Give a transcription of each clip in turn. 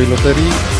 Peloteri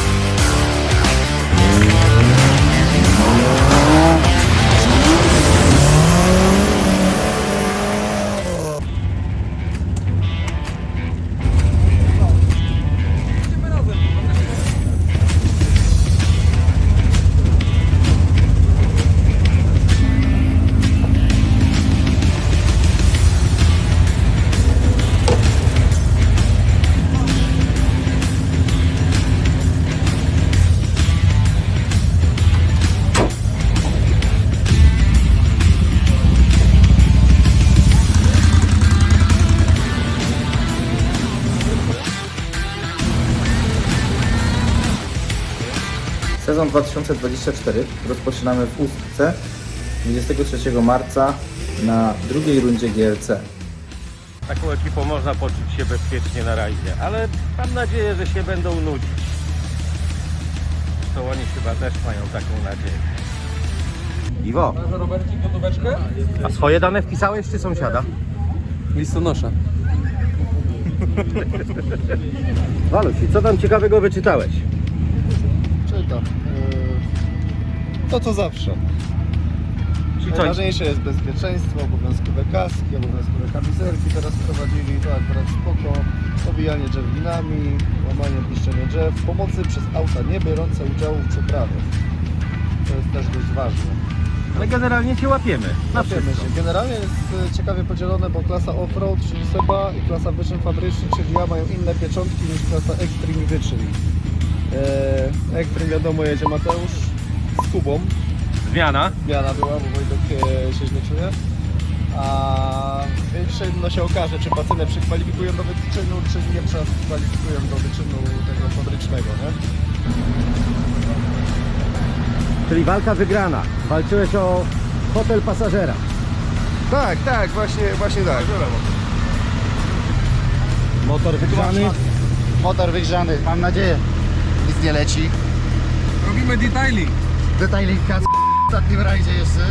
Sezon 2024 rozpoczynamy w Ustce 23 marca na drugiej rundzie GLC. Taką ekipą można poczuć się bezpiecznie na rajdzie, ale mam nadzieję, że się będą nudzić. To oni chyba też mają taką nadzieję. Iwo, Robercik, gotóweczkę? a swoje dane wpisałeś czy sąsiada? Listonosza. Walusi, co tam ciekawego wyczytałeś? Czytam. To co zawsze. Czyli co, Najważniejsze jest bezpieczeństwo, obowiązkowe kaski, obowiązkowe kamizelki teraz wprowadzili, to akurat spoko. Owijanie drzew linami, łamanie, niszczenie drzew, pomocy przez auta nie biorące udziału w przeprawie. To jest też dość ważne. ale generalnie się łapiemy. Na Napiemy wszystko. się. Generalnie jest e, ciekawie podzielone, bo klasa off-road, czyli Seba i klasa wyczyn fabryczny, czyli ja mają inne pieczątki niż klasa Extreme i wyczyn. Eee, Extreme wiadomo jedzie Mateusz z Kubą, Zmiana. zmiana była, bo Wojtek e, się źle czuje. A dzisiaj no się okaże, czy pacynę przykwalifikują do wyczynu, czy nie przekwalifikują do wyczynu tego fabrycznego, nie? Czyli walka wygrana. Walczyłeś o hotel pasażera. Tak, tak, właśnie, właśnie tak. Motor wygrzany. Motor wygrzany, mam nadzieję. Nic nie leci. Robimy detailing. Detailinka w ostatnim rajdzie jeszcze.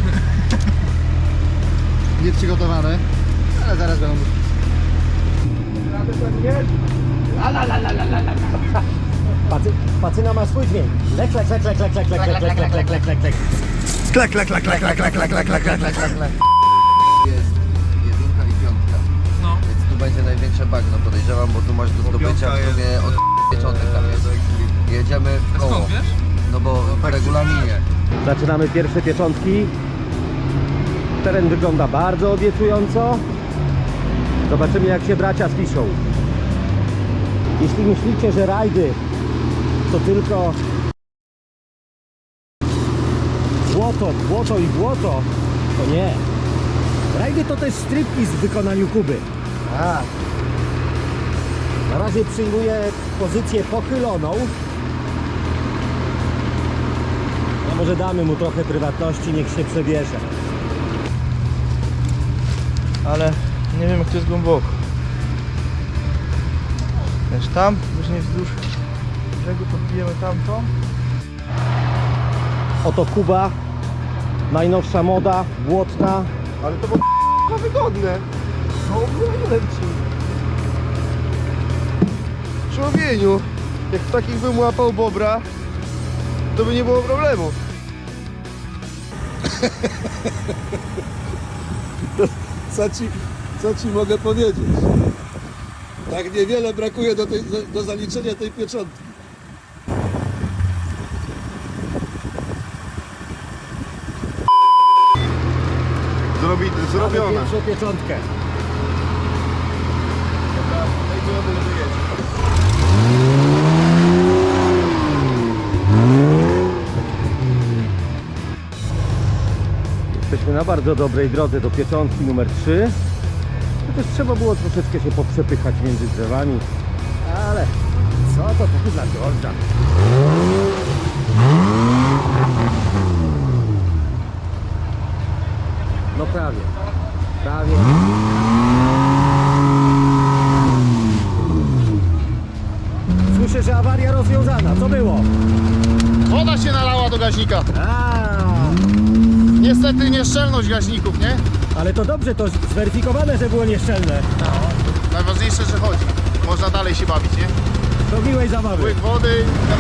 Nie przygotowane, ale zaraz będą. Pacy, pacyna ma swój dźwięk. Lek, lek, lek, lek, lek, lek, lek, lek, lek, lek, lek, lek, lek, lek. Klak, klak, klak, klak, klak, klak, klak, klak, klak, klak, klak, klak. Jest jedynka i piątka. No. Więc tu będzie największe bagno podejrzewam, bo tu masz do zdobycia w sumie od pieczątek tam jest. Jedziemy w koło. Skąd wiesz? No bo w regulaminie. Zaczynamy pierwsze pieczątki. Teren wygląda bardzo obiecująco. Zobaczymy jak się bracia spiszą. Jeśli myślicie, że rajdy to tylko błoto, błoto i błoto, to nie. Rajdy to też striptease w wykonaniu Kuby. A, Na razie przyjmuję pozycję pochyloną. Może damy mu trochę prywatności, niech się przebierze. ale nie wiem jak to jest głęboko. Wiesz, tam, później wzdłuż brzegu podbijemy tamto. Oto Kuba, najnowsza moda, błotna. Ale to było k***a wygodne. No, nie leci. Człowieniu, jak w takich bym łapał bobra, to by nie było problemu. co ci, co ci mogę powiedzieć? Tak niewiele brakuje do, tej, do, do zaliczenia tej pieczątki. Zrobi, Mamy zrobione. Pierwszą pieczątkę. Jesteśmy na bardzo dobrej drodze do pieczątki numer 3. Chociaż trzeba było troszeczkę się poprzepychać między drzewami. Ale co to tu dla Georgia? No prawie. Prawie. Słyszę, że awaria rozwiązana. Co było? Woda się nalała do gaźnika. A, Niestety nieszczelność gaźników, nie? ale to dobrze, to zweryfikowane, że było nieszczelne. Najważniejsze, że chodzi. Można dalej się bawić, nie? Do miłej zabawy. Łyk wody. Tak,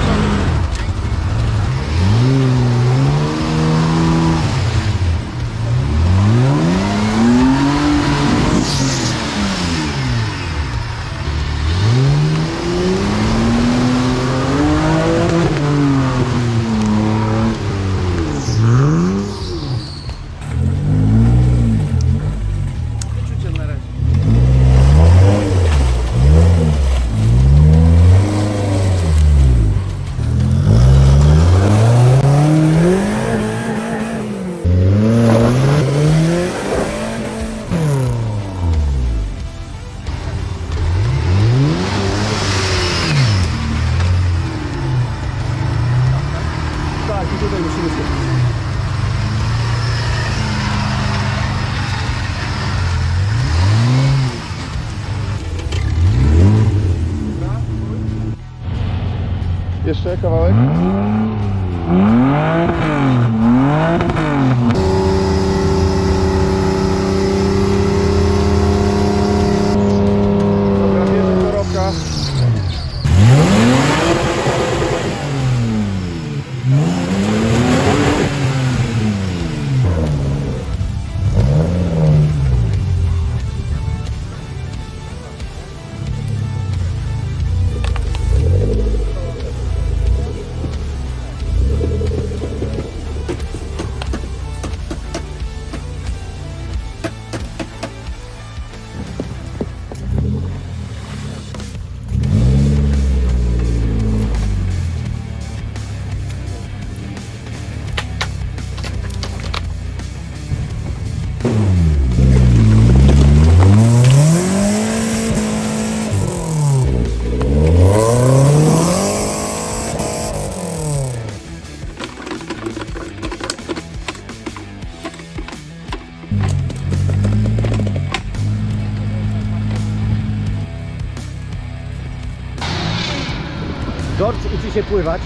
się pływać.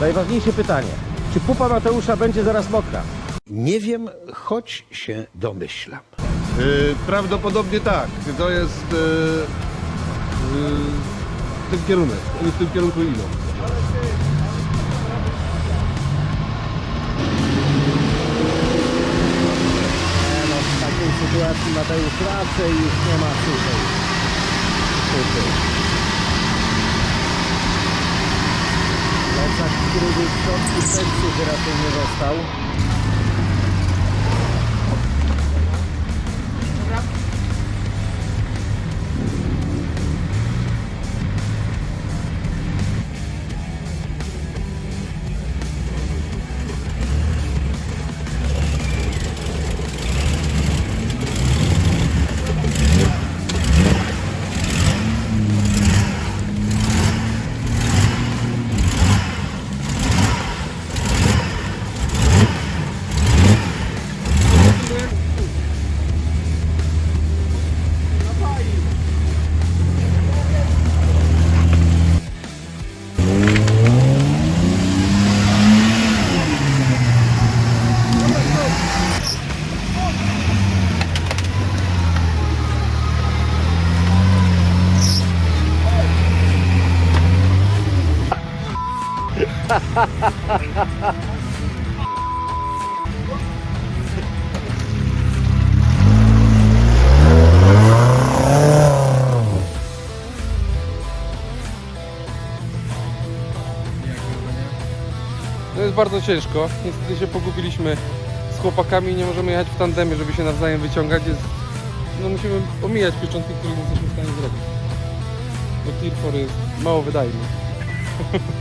Najważniejsze pytanie. Czy pupa Mateusza będzie zaraz mokra? Nie wiem, choć się domyślam. Yy, prawdopodobnie tak. To jest yy, yy, ten kierunek. W tym kierunku idą. No, w takiej sytuacji Mateusz raczej już nie ma suchej. Suchej. Plecak, który był w środku suchy raczej nie został. To jest bardzo ciężko. Niestety się pogubiliśmy z chłopakami i nie możemy jechać w tandemie, żeby się nawzajem wyciągać. Jest, no musimy omijać pieczątki, które nie jesteśmy w stanie zrobić. Bo 4 jest mało wydajny.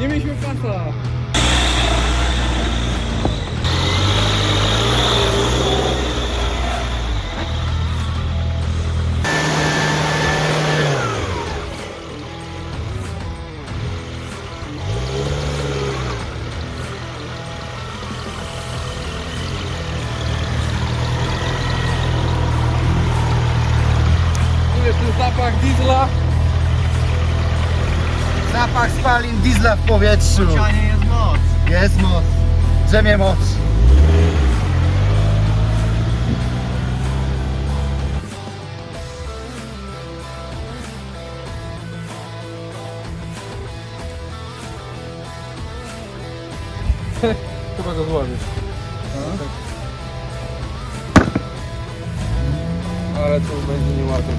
nie mieliśmy pasa! W powietrzu. jest moc. Jest moc. Drzemie moc. Chyba go złapiesz. Ale to będzie nieładne.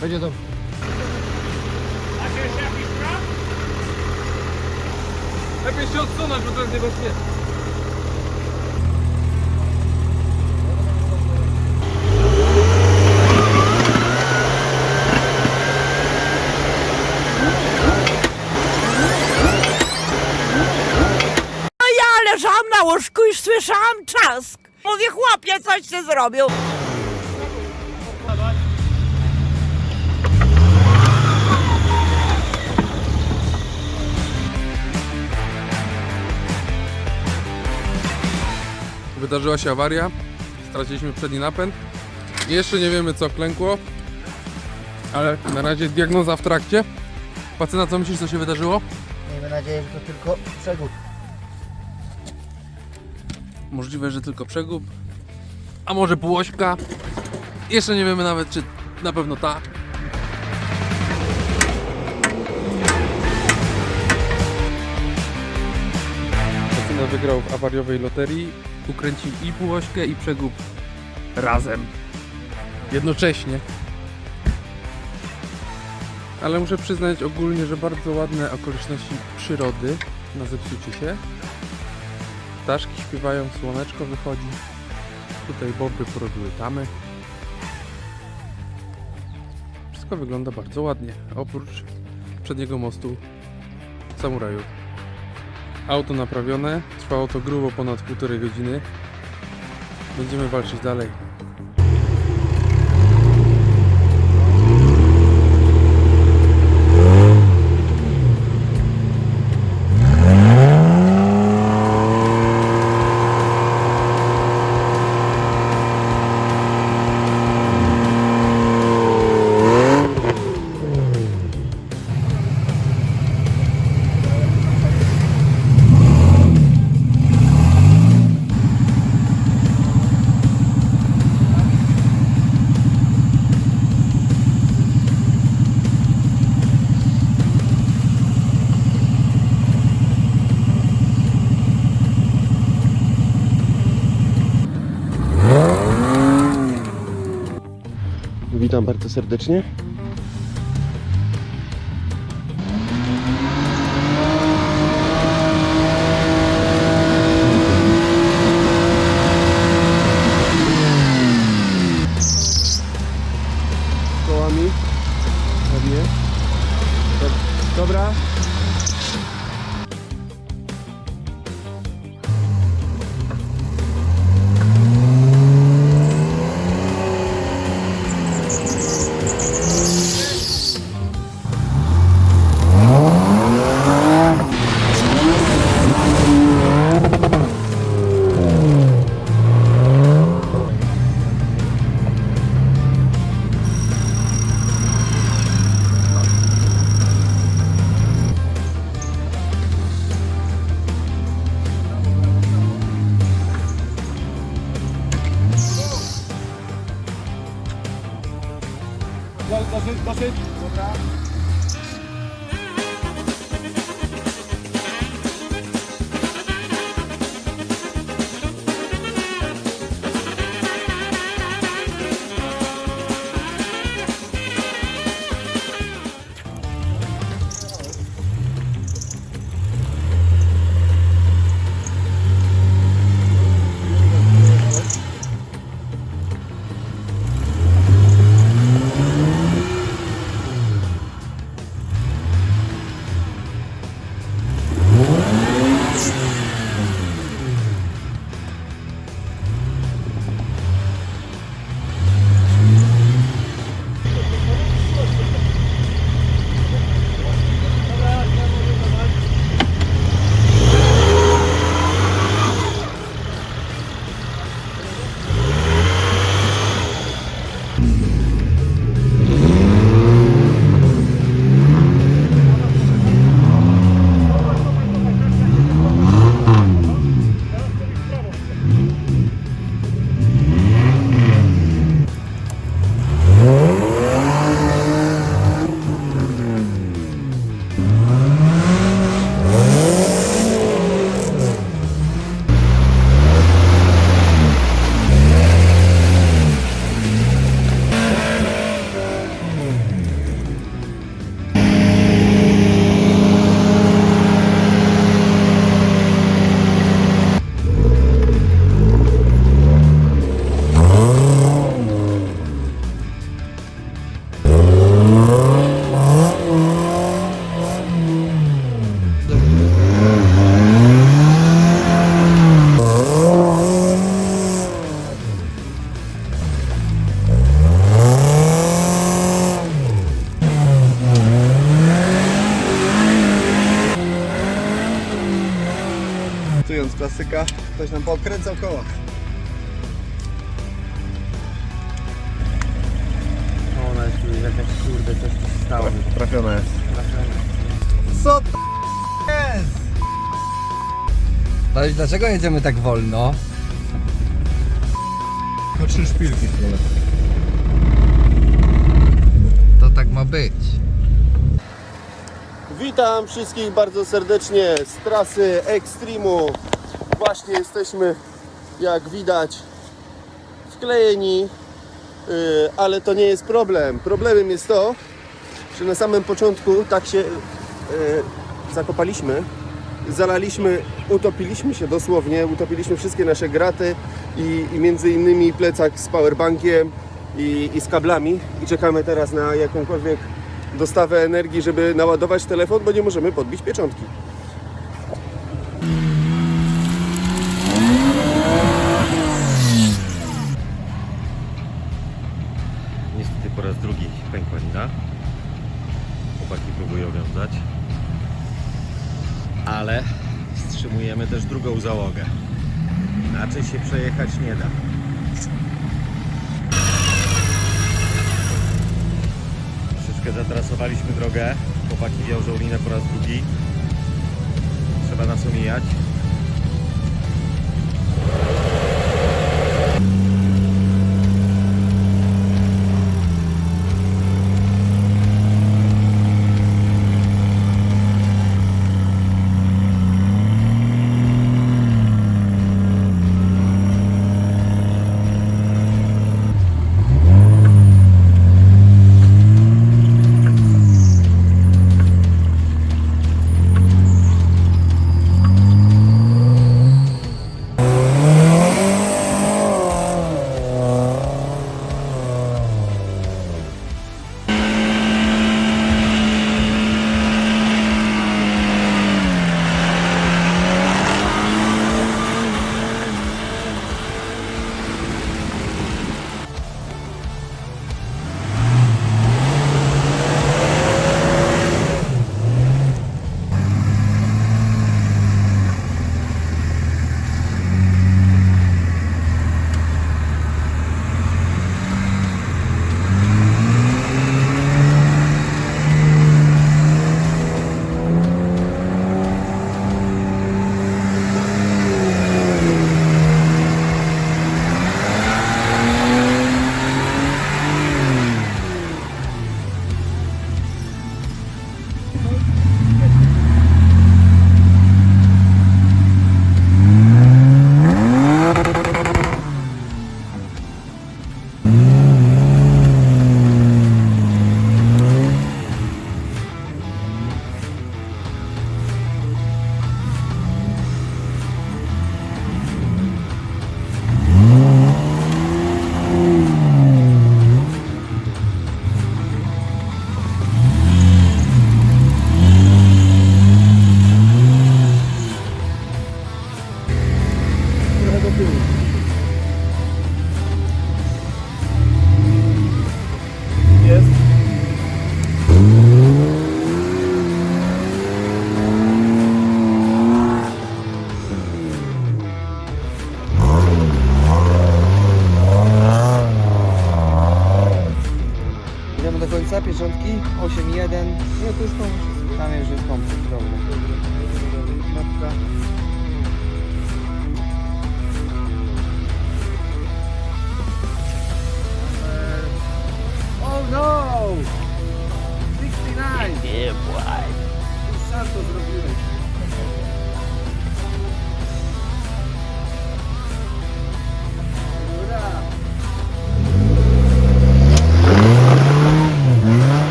Będzie dobrze. Lepiej się odsunąć, bo to jest niebezpieczne. Ja leżałam na łóżku i słyszałam trzask. Mówię, chłopie, coś ty zrobił. Wydarzyła się awaria, straciliśmy przedni napęd. Jeszcze nie wiemy co klękło, ale na razie diagnoza w trakcie. Pacyna, co myślisz, co się wydarzyło? Miejmy nadzieję, że to tylko przegód. Możliwe, że tylko przegub, a może półośka. Jeszcze nie wiemy nawet, czy na pewno ta. Pacyna wygrał w awariowej loterii, ukręcił i półośkę i przegub razem. Jednocześnie. Ale muszę przyznać ogólnie, że bardzo ładne okoliczności przyrody na zepsucie się. Ptaszki śpiewają, słoneczko wychodzi. Tutaj bobry porobiły tamy. Wszystko wygląda bardzo ładnie, oprócz przedniego mostu samuraju. Auto naprawione, trwało to grubo ponad półtorej godziny. Będziemy walczyć dalej. Witam bardzo serdecznie. Kołami. Dob- Dobra. Cytując klasyka, ktoś nam pokręcał koła. Ona jest tu jakaś kurde, coś tu stało. Trafiona jest. Co to jest? Weź, dlaczego jedziemy tak wolno? To trzy szpilki w. To tak ma być. Witam wszystkich bardzo serdecznie z trasy Extremu. Właśnie jesteśmy, jak widać, wklejeni, yy, ale to nie jest problem. Problemem jest to, że na samym początku tak się yy, zakopaliśmy, zalaliśmy, utopiliśmy się dosłownie, utopiliśmy wszystkie nasze graty i, i między innymi plecak z powerbankiem i, i z kablami i czekamy teraz na jakąkolwiek dostawę energii, żeby naładować telefon, bo nie możemy podbić pieczątki. Niestety po raz drugi pękła lina. Chłopaki próbują wiązać. Ale wstrzymujemy też drugą załogę. Inaczej się przejechać nie da. Troszeczkę zatrasowaliśmy drogę. Chłopaki wiążą linę po raz drugi. Trzeba nas omijać.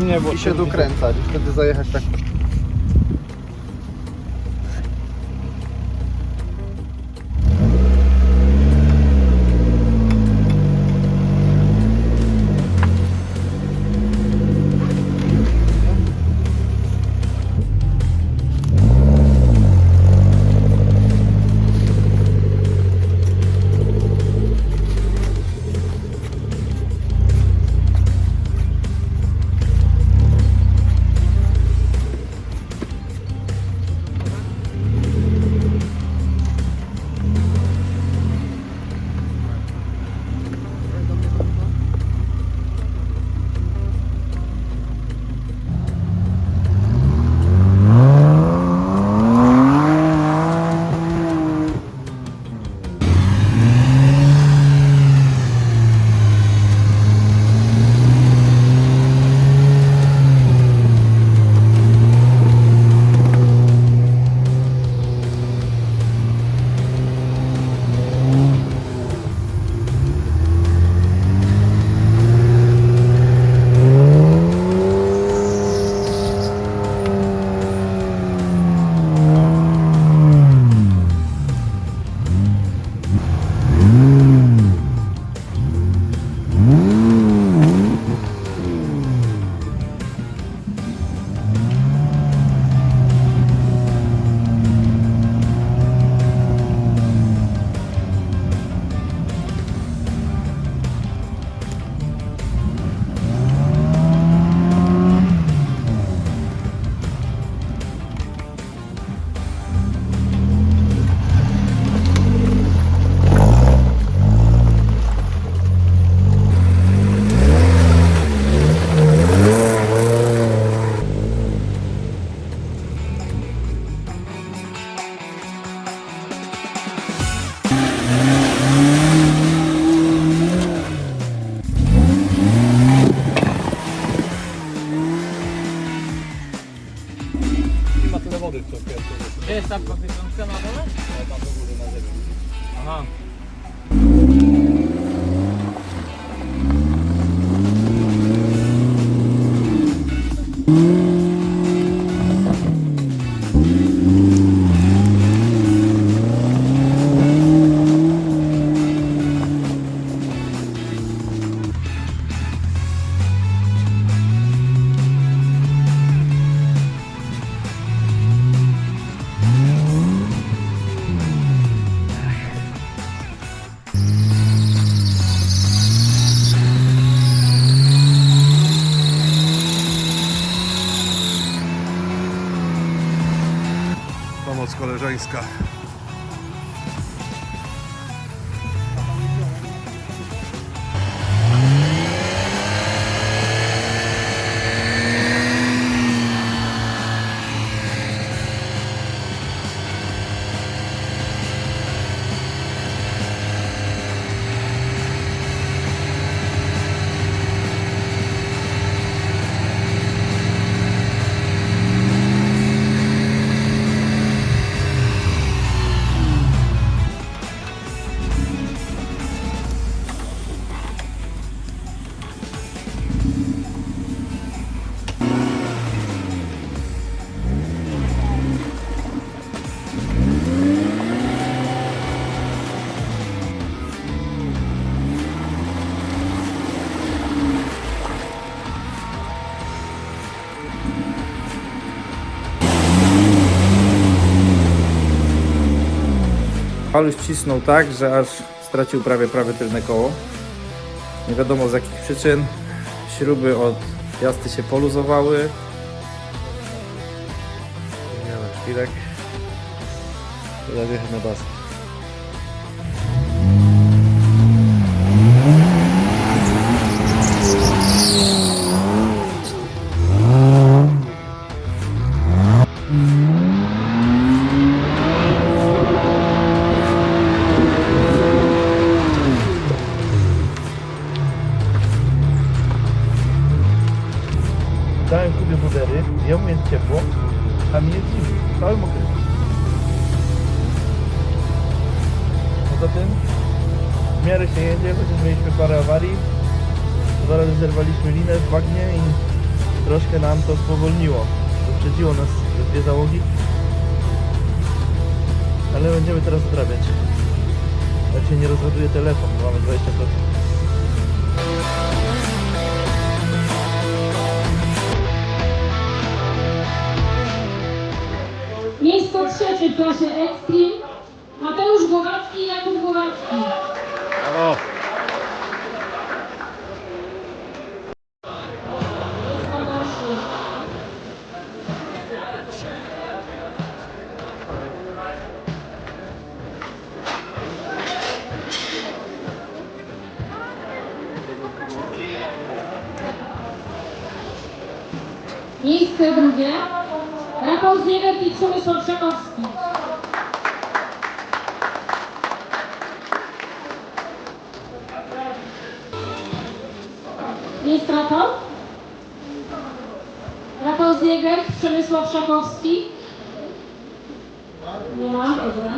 mnie, bo... I się dokręcać wtedy zajechać tak 음 Paluś cisnął tak, że aż stracił prawie prawe tylne koło. Nie wiadomo z jakich przyczyn. Śruby od jazdy się poluzowały. Nie ma chwilek. Zawiechę na bas. Rozładuje telefon, bo mamy 20%. Miejsce trzecie w klasie Extreme Mateusz Głowacki i Jakub Głowacki. Miejsce drugie Rafał Zniewek i Przemysław Szakowski. Jest Rafał? Rafał Znieger, Przemysław Szakowski. Nie ma, dobra.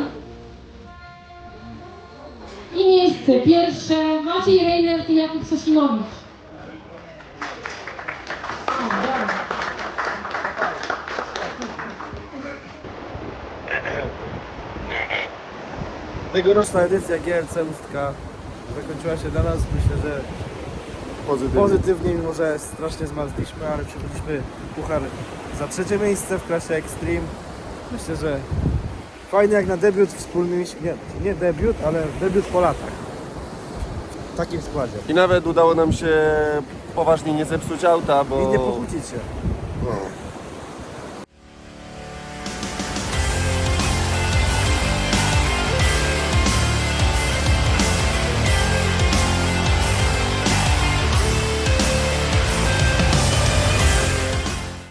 I miejsce pierwsze Maciej Reinert i Jakub Sosinowicz. Tegoroczna edycja GLC Ustka zakończyła się dla nas, myślę, że Pozytywnie. pozytywnie, mimo że strasznie zmarzliśmy, ale przywróciliśmy puchar za trzecie miejsce w klasie Extreme. Myślę, że fajnie jak na debiut wspólny, nie, nie debiut, ale debiut po latach. W takim składzie. I nawet udało nam się poważnie nie zepsuć auta, bo... I nie pokłócić się. No.